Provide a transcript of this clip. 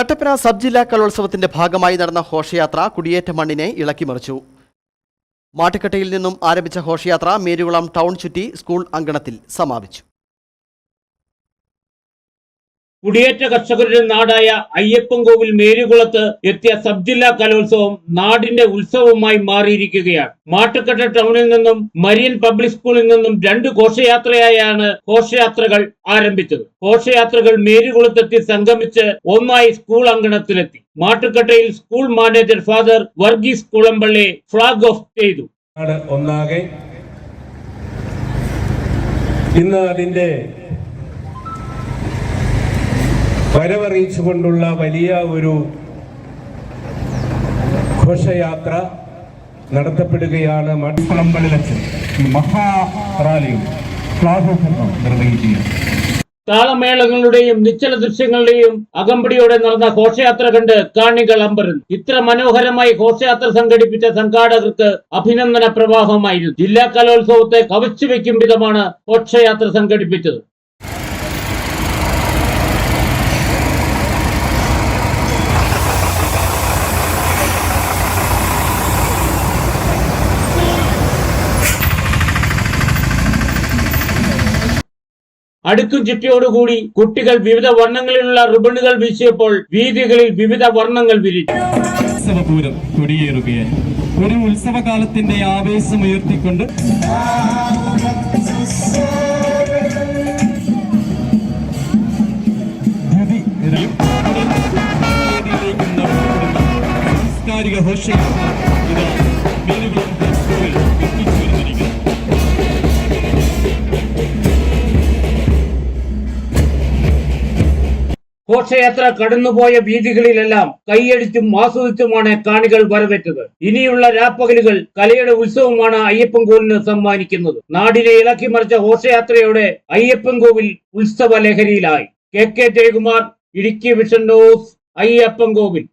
Kattappana sub ജില്ലാ കലോത്സവത്തിന്റെ ഭാഗമായി നടന്ന ഘോഷയാത്ര കുടിയേറ്റ മണ്ണിനെ ഇളക്കിമറിച്ചു മാട്ടുക്കട്ടയിൽ നിന്നും ആരംഭിച്ച ഘോഷയാത്ര മേരുകുളം ടൗൺ ചുറ്റി സ്കൂൾ അങ്കണത്തിൽ സമാപിച്ചു. കുടിയേറ്റ കർഷകരുടെ നാടായ അയ്യപ്പൻകോവിൽ മേരുകുളത്ത് എത്തിയ സബ് ജില്ലാ കലോത്സവം നാടിന്റെ ഉത്സവമായി മാറിയിരിക്കുകയാണ്. മാട്ടുക്കട്ട ടൗണിൽ നിന്നും മരിയൻ പബ്ലിക് സ്കൂളിൽ നിന്നും രണ്ട് ഘോഷയാത്രയായാണ് ഘോഷയാത്രകൾ ആരംഭിച്ചത്. ഘോഷയാത്രകൾ മേരുകുളത്തെത്തി സംഗമിച്ച് ഒന്നായി സ്കൂൾ അങ്കണത്തിലെത്തി. മാട്ടുക്കട്ടയിൽ school manager father Varghese Kulampally flag off ചെയ്തു. ഒന്നാകെ ഇന്ന് അതിന്റെ വരവറിയിച്ചുകൊണ്ടുള്ള വലിയ ഒരു ഘോഷയാത്ര നടത്തപ്പെടുകയാണ് കുളമ്പള്ളിലച്ചൻ ഈ ഫ്ലാഗോഫും നിർവഹിക്കുകയാണ്. താളമേളങ്ങളുടെയും നിശ്ചല ദൃശ്യങ്ങളുടെയും അകമ്പടിയോടെ നടന്ന ഘോഷയാത്ര കണ്ട് കാണികൾ അമ്പരുന്നു. ഇത്ര മനോഹരമായി ഘോഷയാത്ര സംഘടിപ്പിച്ച സംഘാടകർക്ക് അഭിനന്ദന പ്രവാഹമായിരുന്നു ജില്ലാ കലോത്സവത്തെ കവച്ചു വെക്കും വിധമാണ് ഘോഷയാത്ര സംഘടിപ്പിച്ചത്. അടുക്കും ചുറ്റിയോടുകൂടി കുട്ടികൾ വിവിധ വർണങ്ങളിലുള്ള റിബണുകൾ വീശിയപ്പോൾ വീതികളിൽ വിവിധ വർണങ്ങൾ വിരിച്ചു ഉത്സവപൂരം കൊടിയേറുകയായി. ഒരു ഉത്സവകാലത്തിന്റെ ആവേശം ഉയർത്തിക്കൊണ്ട് സാംസ്കാരിക ഘോഷയാത്ര ഘോഷയാത്ര കടന്നുപോയ വീതികളിലെല്ലാം കൈയടിച്ചും ആസ്വദിച്ചുമാണ് കാണികൾ വരവേറ്റത്. ഇനിയുള്ള രാപ്പകലുകൾ കലയുടെ ഉത്സവമാണ് അയ്യപ്പൻ കോവിലിന് സമ്മാനിക്കുന്നത് നാടിനെ ഇളക്കിമറിച്ച ഘോഷയാത്രയോടെ അയ്യപ്പൻ കോവിൽ ഉത്സവ ലഹരിയിലായി K K Jayakumar Idukki vision news Ayyappan Kovil